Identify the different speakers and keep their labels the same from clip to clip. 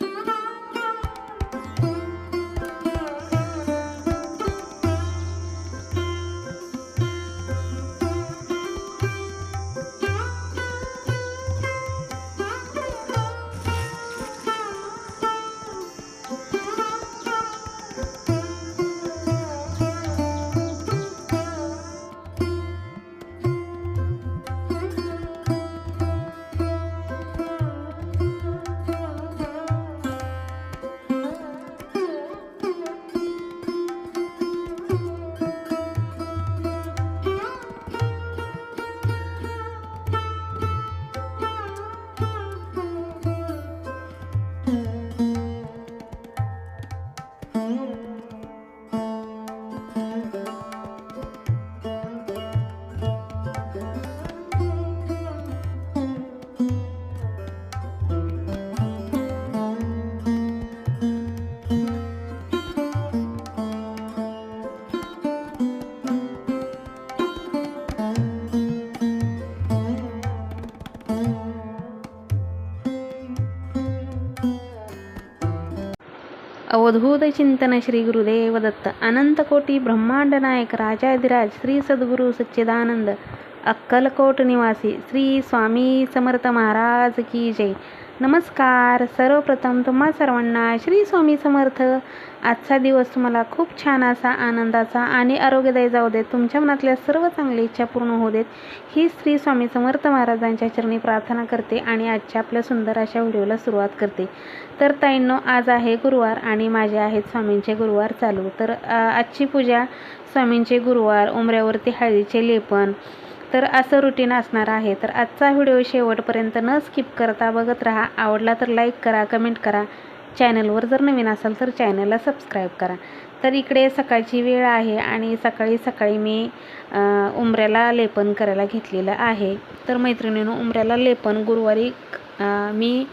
Speaker 1: Thank. Avadhoot चिंतन श्री गुरुदेव दत्त अनंत ब्रह्मांड नायक राजाधिराज श्री सद्गुरू सच्चिदानंद अक्कलकोट निवासी श्री स्वामी समर्थ महाराज की जय. नमस्कार. सर्वप्रथम तुम्हा सर्वांना श्री स्वामी समर्थ. आजचा दिवस तुम्हाला खूप छान असा आनंदाचा आणि आरोग्यदायी जाऊ देत. तुमच्या मनातल्या सर्व चांगल्या इच्छा पूर्ण होऊ देत. ही श्री स्वामी समर्थ महाराजांच्या चरणी प्रार्थना करते आणि आजच्या आपल्या सुंदर अशा व्हिडिओला सुरुवात करते. तर ताईंनो आज आहे गुरुवार आणि माझे आहेत स्वामींचे गुरुवार चालू. तर आजची पूजा स्वामींचे गुरुवार उमऱ्यावरती हळदीचे लेपन तर असं रुटीन असणार आहे. तर आजचा व्हिडिओ शेवटपर्यंत न स्किप करता बघत राहा. आवडला तर लाईक करा कमेंट करा. चॅनलवर जर नवीन असाल तर चॅनलला सबस्क्राईब करा. तर इकडे सकाळची वेळ आहे आणि सकाळी सकाळी मी उमऱ्याला उंबऱ्याला लेपन करायला घेतलेलं आहे. तर मैत्रिणीनं उंबऱ्याला लेपन गुरुवारी मी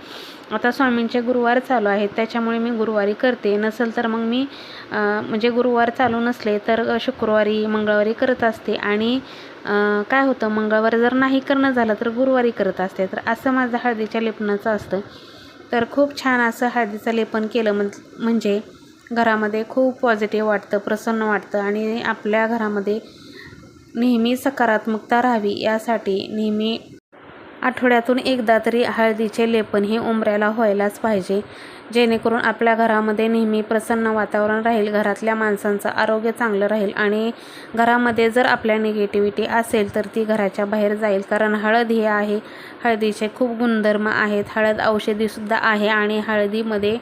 Speaker 1: आता स्वामींचे गुरुवार चालू आहेत त्याच्यामुळे मी गुरुवारी करते. नसेल तर मग मी म्हणजे गुरुवार चालू नसले तर शुक्रवारी मंगळवारी करत असते. आणि काय होतं मंगळवार जर नाही करणं झालं तर गुरुवारी करत असते. तर असं माझं हळदीच्या लेपनाचं असतं. तर खूप छान असं हळदीचं लेपन केलं म्हण म्हणजे घरामध्ये खूप पॉझिटिव्ह वाटतं प्रसन्न वाटतं. आणि आपल्या घरामध्ये नेहमी सकारात्मकता राहावी यासाठी नेहमी आठवड्यातून एकदा तरी हळदीचे लेपन हे उमऱ्याला व्हायलाच पाहिजे. जेणेकरून आपल्या घरामध्ये नेहमी प्रसन्न वातावरण राहील घरातल्या माणसांचं आरोग्य चांगलं राहील आणि घरामध्ये जर आपल्या निगेटिव्हिटी असेल तर ती घराच्या बाहेर जाईल. कारण हळद हे आहे हळदीचे खूप गुणधर्म आहेत. हळद औषधीसुद्धा आहे आणि हळदीमध्ये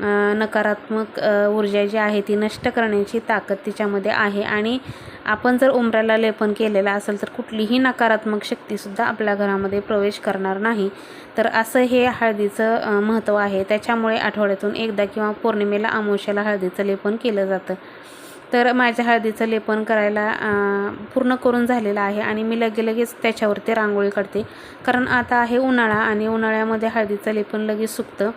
Speaker 1: नकारात्मक ऊर्जा जी आहे ती नष्ट करण्याची ताकद तिच्यामध्ये आहे. आणि आपण जर उमऱ्याला लेपन केलेलं असेल तर कुठलीही नकारात्मक शक्तीसुद्धा आपल्या घरामध्ये प्रवेश करणार नाही. तर असं हे हळदीचं महत्त्व आहे. त्याच्यामुळे आठवड्यातून एकदा किंवा पौर्णिमेला अमावश्याला हळदीचं लेपन केलं जातं. तर माझ्या हळदीचं लेपन करायला पूर्ण करून झालेलं आहे आणि मी लगे लगेच त्याच्यावरती रांगोळी काढते. कारण आता आहे उन्हाळा आणि उन्हाळ्यामध्ये हळदीचं लेपन लगेच सुकतं.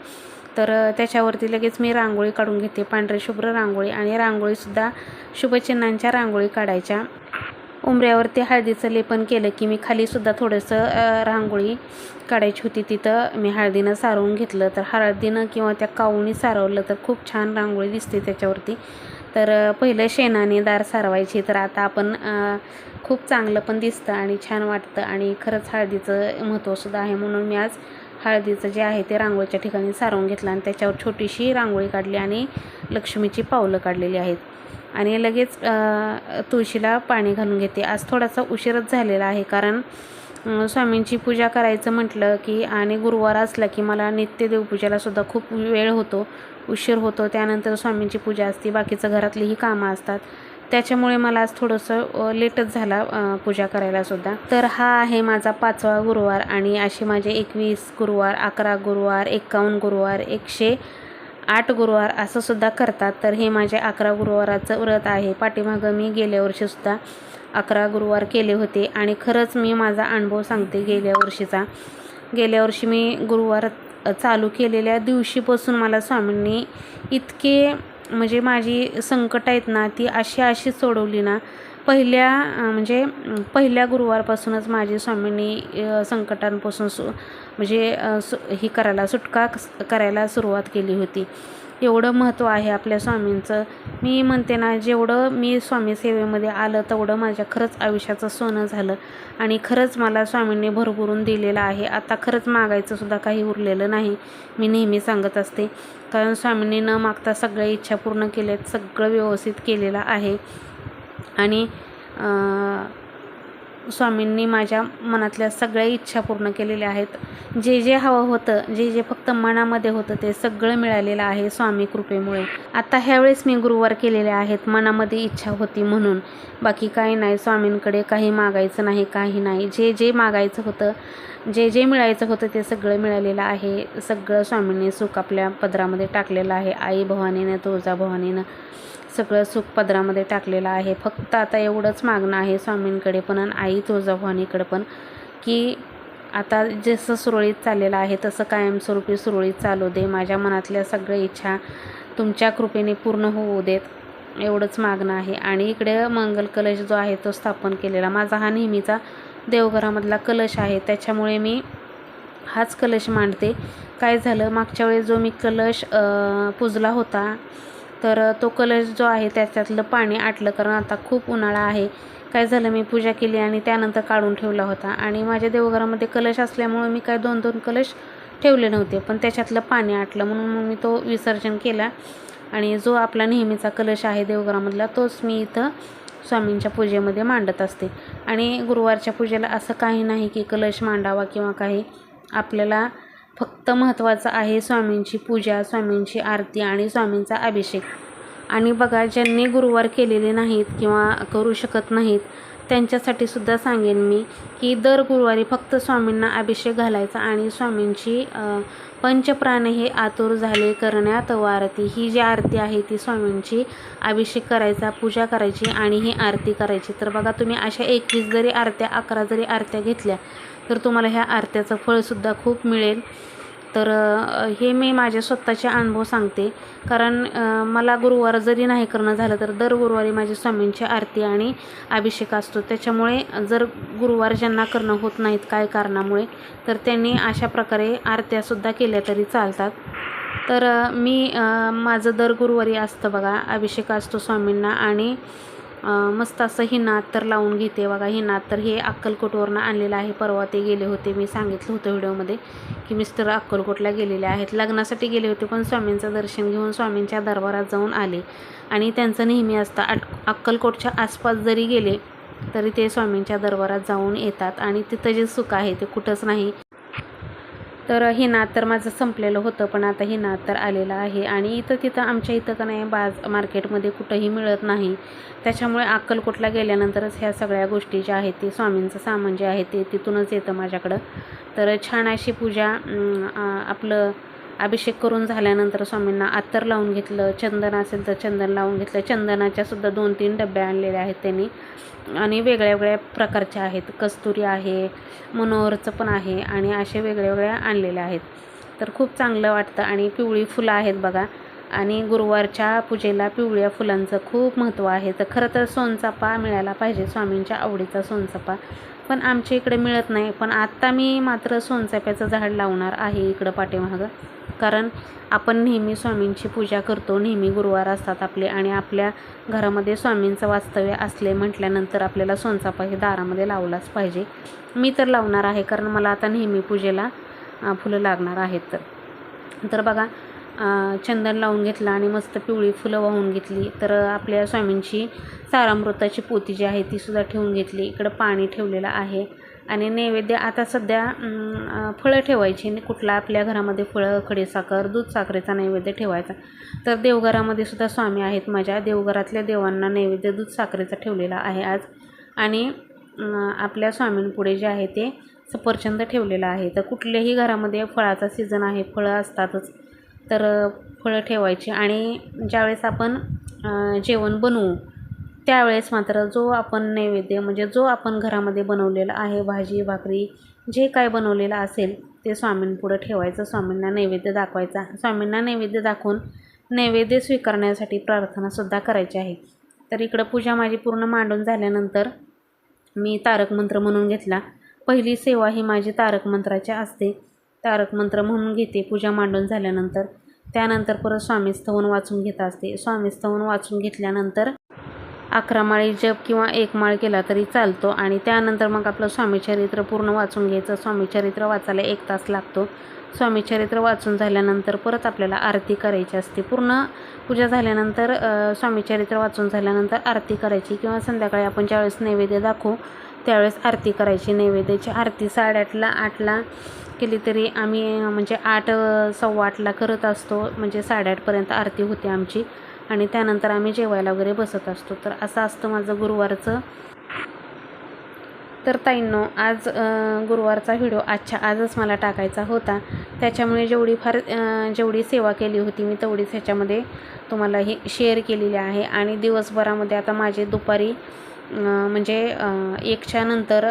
Speaker 1: तर त्याच्यावरती लगेच मी रांगोळी काढून घेते पांढरे शुभ्र रांगोळी आणि रांगोळीसुद्धा शुभचिन्हांच्या रांगोळी काढायच्या. उमऱ्यावरती हळदीचं लेपन केलं की मी खालीसुद्धा थोडंसं रांगोळी काढायची होती तिथं. मी हळदीनं सारवून घेतलं तर हळदीनं किंवा त्या काऊनी सारवलं तर खूप छान रांगोळी दिसते त्याच्यावरती. तर पहिलं शेणाने दार सारवायची तर आता आपण खूप चांगलं पण दिसतं आणि छान वाटतं आणि खरंच हळदीचं महत्त्वसुद्धा आहे म्हणून मी आज हळदीचं जे आहे ते रांगोळीच्या ठिकाणी सारवून घेतलं आणि त्याच्यावर छोटीशी रांगोळी काढली आणि लक्ष्मीची पावलं काढलेली आहेत. आणि लगेच तुळशीला पाणी घालून घेते. आज थोडासा उशीरच झालेला आहे कारण स्वामींची पूजा करायचं म्हटलं की आणि गुरुवार असला की मला नित्य देवपूजेलासुद्धा खूप वेळ होतो उशीर होतो. त्यानंतर स्वामींची पूजा असते. बाकीचं घरातलीही कामं असतात. त्याच्यामुळे मला आज थोडंसं लेटच झाला पूजा करायला सुद्धा. तर हा आहे माझा पाचवा गुरुवार आणि असे माझे एकवीस गुरुवार अकरा गुरुवार एकावन्न गुरुवार एकशे आठ गुरुवार असं सुद्धा करतात. तर हे माझे अकरा गुरुवाराचं व्रत आहे. पाठीमागं मी गेल्या वर्षीसुद्धा अकरा गुरुवार केले होते आणि खरंच मी माझा अनुभव सांगते गेल्या वर्षीचा. गेल्या वर्षी मी गुरुवार चालू केलेल्या दिवशीपासून मला स्वामींनी इतके म्हणजे माझी संकट आहेत ना ती अशी अशी सोडवली ना पहिल्या म्हणजे पहिल्या गुरुवारपासूनच माझी स्वामींनी संकटांपासून सु म्हणजे सु ही करायला सुटका करायला सुरुवात केली होती. एवढं महत्त्व आहे आपल्या स्वामींचं. मी म्हणते ना जेवढं मी स्वामी सेवेमध्ये आलं तेवढं माझ्या खरंच आयुष्याचं सोनं झालं. आणि खरंच मला स्वामींनी भरभरून दिलेलं आहे. आता खरंच मागायचं सुद्धा काही उरलेलं नाही मी नेहमी सांगत असते. कारण स्वामींनी न मागता सगळ्या इच्छा पूर्ण केल्यात सगळं व्यवस्थित केलेलं आहे. आणि स्वामींनी माझ्या मनातल्या सगळ्या इच्छा पूर्ण केलेल्या आहेत. जे जे हवं होतं जे जे फक्त मनामध्ये होतं ते सगळं मिळालेलं आहे स्वामी कृपेमुळे. आता ह्यावेळेस मी गुरुवार केलेले आहेत मनामध्ये इच्छा होती म्हणून. बाकी काही नाही स्वामींकडे काही मागायचं नाही काही नाही. जे जे मागायचं होतं जे जे मिळायचं होतं ते सगळं मिळालेलं आहे. सगळं स्वामींनी सुख आपल्या पदरामध्ये टाकलेलं आहे. आई भवानीनं तुळजा भवानीनं सगळं सुख पदरामध्ये टाकलेलं आहे. फक्त आता एवढंच मागणं आहे स्वामींकडे पण आणि आई तुळजाभवानीकडे पण की आता जसं सुरळीत चाललेलं आहे तसं कायमस्वरूपी सुरळीत चालू दे. माझ्या मनातल्या सगळ्या इच्छा तुमच्या कृपेने पूर्ण होऊ देत एवढंच मागणं आहे. आणि इकडे मंगल कलश जो आहे तो स्थापन केलेला माझा हा नेहमीचा देवघरामधला कलश आहे. त्याच्यामुळे मी हाच कलश मांडते. काय झालं? मागच्या वेळेस जो मी कलश पुजला होता तर तो कलश जो आहे त्याच्यातलं पाणी आटलं कारण आता खूप उन्हाळा आहे. काय झालं मी पूजा केली आणि त्यानंतर काढून ठेवला होता. आणि माझ्या देवघरामध्ये कलश असल्यामुळे मी काय दोन दोन कलश ठेवले नव्हते पण त्याच्यातलं पाणी आटलं. म्हणून मग मी तो विसर्जन केला. आणि जो आपला नेहमीचा कलश आहे देवघरामधला तोच मी इथं स्वामींच्या पूजेमध्ये मांडत असते. आणि गुरुवारच्या पूजेला असं काही नाही की कलश मांडावा किंवा काही. आपल्याला फक्त महत्त्वाचं आहे स्वामींची पूजा स्वामींची आरती आणि स्वामींचा अभिषेक. आणि बघा ज्यांनी गुरुवार केलेले नाहीत किंवा करू शकत नाहीत त्यांच्यासाठी सुद्धा सांगेन मी की दर गुरुवारी फक्त स्वामींना अभिषेक घालायचा आणि स्वामींची पंचप्राण हे आतुर झाले करण्यात वारती ही जी आरती आहे ती स्वामींची अभिषेक करायचा पूजा करायची आणि ही आरती करायची. तर बघा तुम्ही अशा एकवीस जरी आरत्या अकरा जरी आरत्या घेतल्या तर तुम्हाला ह्या आरत्याचं फळसुद्धा खूप मिळेल. तर हे मी माझे स्वतःचे अनुभव सांगते. कारण मला गुरुवार जरी नाही करणं झालं तर दर गुरुवारी माझी स्वामींची आरती आणि अभिषेक असतो. त्याच्यामुळे जर गुरुवार ज्यांना करणं होत नाहीत काय कारणामुळे तर त्यांनी अशा प्रकारे आरत्यासुद्धा केल्या तरी चालतात. तर मी माझं दर गुरुवारी असतं बघा अभिषेक असतो स्वामींना आणि मस्त असं हिना तर लावून घेते बघा. हिना तर हे अक्कलकोटवरनं आणलेलं आहे. परवा ते गेले होते. मी सांगितलं होतं व्हिडिओमध्ये की मिस्टर अक्कलकोटला गेलेले आहेत. लग्नासाठी गेले होते पण स्वामींचं दर्शन घेऊन स्वामींच्या दरबारात जाऊन आले. आणि त्यांचं नेहमी असतं अट अक्कलकोटच्या आसपास जरी गेले तरी ते स्वामींच्या दरबारात जाऊन येतात. आणि तिथं जे सुख आहे ते कुठंच नाही. तर हे नाद तर माझं संपलेलं होतं पण आता हे नात तर आलेलं आहे. आणि इथं तिथं आमच्या इथं का नाही बाज मार्केटमध्ये कुठंही मिळत नाही. त्याच्यामुळे अक्कलकोटला गेल्यानंतरच ह्या सगळ्या गोष्टी ज्या आहेत ते स्वामींचं सामान जे आहे ते तिथूनच येतं माझ्याकडं. तर छान अशी पूजा आपलं अभिषेक करून झाल्यानंतर स्वामींना अत्तर लावून घेतलं चंदन असेल तर चंदन लावून घेतलं. चंदनाच्या सुद्धा दोन तीन डब्या आणलेल्या आहेत त्यांनी. आणि वेगळ्या वेगळ्या प्रकारच्या आहेत. कस्तुरी आहे मनोहरचं पण आहे आणि असे वेगळ्या वेगळ्या आणलेल्या आहेत. तर खूप चांगलं वाटतं. आणि पिवळी फुलं आहेत बघा. आणि गुरुवारच्या पूजेला पिवळ्या फुलांचं खूप महत्त्व आहे. तर खरं तर सोनचापा मिळायला पाहिजे स्वामींच्या आवडीचा सोनचापा पण आमच्या इकडे मिळत नाही. पण आत्ता मी मात्र सोनचाप्याचं झाड लावणार आहे इकडं पाठीमागं. कारण आपण नेहमी स्वामींची पूजा करतो. नेहमी गुरुवार असतात आपले आणि आपल्या घरामध्ये स्वामींचं वास्तव्य असले म्हटल्यानंतर आपल्याला सोनचापा हे दारामध्ये लावलाच पाहिजे. मी तर लावणार आहे. कारण मला आता नेहमी पूजेला फुलं लागणार आहेत तर. तर बघा चंदन लावून घेतला आणि मस्त पिवळी फुलं वाहून घेतली. तर आपल्या स्वामींची सारामृताची पोती जी आहे ती सुद्धा ठेवून घेतली. इकडं पाणी ठेवलेलं आहे. आणि नैवेद्य आता सध्या फळं ठेवायची आणि कुठला आपल्या घरामध्ये फळं खडीसाखर दूध साखरेचा नैवेद्य ठेवायचा. तर देवघरामध्ये सुद्धा स्वामी आहेत माझ्या. देवघरातल्या देवांना नैवेद्य दूध साखरेचा ठेवलेला आहे आज. आणि आपल्या स्वामींपुढे जे आहे ते सफरचंद ठेवलेलं आहे. तर कुठल्याही घरामध्ये फळाचा सीझन आहे फळं असतातच. तर फळं ठेवायची आणि ज्यावेळेस आपण जेवण बनवू त्यावेळेस मात्र जो आपण नैवेद्य म्हणजे जो आपण घरामध्ये बनवलेला आहे भाजी भाकरी जे काय बनवलेलं असेल ते स्वामींपुढं ठेवायचं स्वामींना नैवेद्य दाखवायचा. स्वामींना नैवेद्य दाखवून नैवेद्य स्वीकारण्यासाठी प्रार्थनासुद्धा करायची आहे. तर इकडं पूजा माझी पूर्ण मांडून झाल्यानंतर मी तारक मंत्र म्हणून घेतला. पहिली सेवा ही माझी तारक मंत्राची असते. तारक मंत्र म्हणून घेते पूजा मांडून झाल्यानंतर. त्यानंतर परत स्वामी स्तवन वाचून घेत असते. स्वामी स्तवन वाचून घेतल्यानंतर अकरा माळी जप किंवा एक माळ केला तरी चालतो आणि त्यानंतर मग आपलं स्वामीचरित्र पूर्ण वाचून घ्यायचं. स्वामीचरित्र वाचायला एक तास लागतो. स्वामीचरित्र वाचून झाल्यानंतर परत आपल्याला आरती करायची असते. पूर्ण पूजा झाल्यानंतर स्वामीचरित्र वाचून झाल्यानंतर आरती करायची किंवा संध्याकाळी आपण ज्यावेळेस नैवेद्य दाखवू त्यावेळेस आरती करायची नैवेद्याची आरती साडेआठला आठला केली तरी आम्ही म्हणजे आठ सव्वा आठला करत असतो म्हणजे साडेआठपर्यंत आरती होते आमची. आणि त्यानंतर आम्ही जेवायला वगैरे बसत असतो. तर असं असतं माझं गुरुवारचं. तर ताईंनो आज गुरुवारचा व्हिडिओ आजच्या आजच मला टाकायचा होता. त्याच्यामुळे जेवढी फार जेवढी सेवा केली होती मी तेवढीच ह्याच्यामध्ये तुम्हाला ही शेअर केलेली आहे. आणि दिवसभरामध्ये आता माझे दुपारी म्हणजे एकच्यानंतर एकच्या नंतर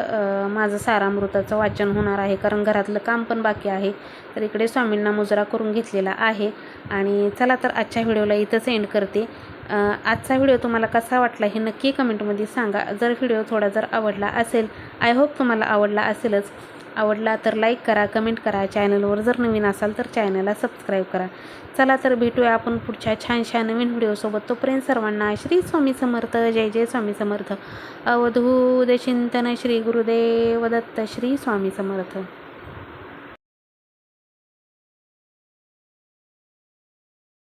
Speaker 1: माझं सारामृताचं वाचन होणार आहे. कारण घरातलं काम पण बाकी आहे. तर इकडे स्वामींना मुजरा करून घेतलेला आहे. आणि चला तर आजच्या व्हिडिओला इथंच एंड करते. आजचा व्हिडिओ तुम्हाला कसा वाटला हे नक्की कमेंटमध्ये सांगा. जर व्हिडिओ थोडा जर आवडला असेल आय होप तुम्हाला आवडला असेलच आवडला तर लाईक करा कमेंट करा. चॅनलवर जर नवीन असाल तर चॅनलला सबस्क्राईब करा. चला तर भेटूया आपण पुढच्या छानशा नवीन व्हिडिओसोबत तोपर्यंत सर्वांना श्री स्वामी समर्थ. जय जय स्वामी समर्थ. अवधूत चिंतन श्री गुरुदेव दत्त श्री स्वामी समर्थ.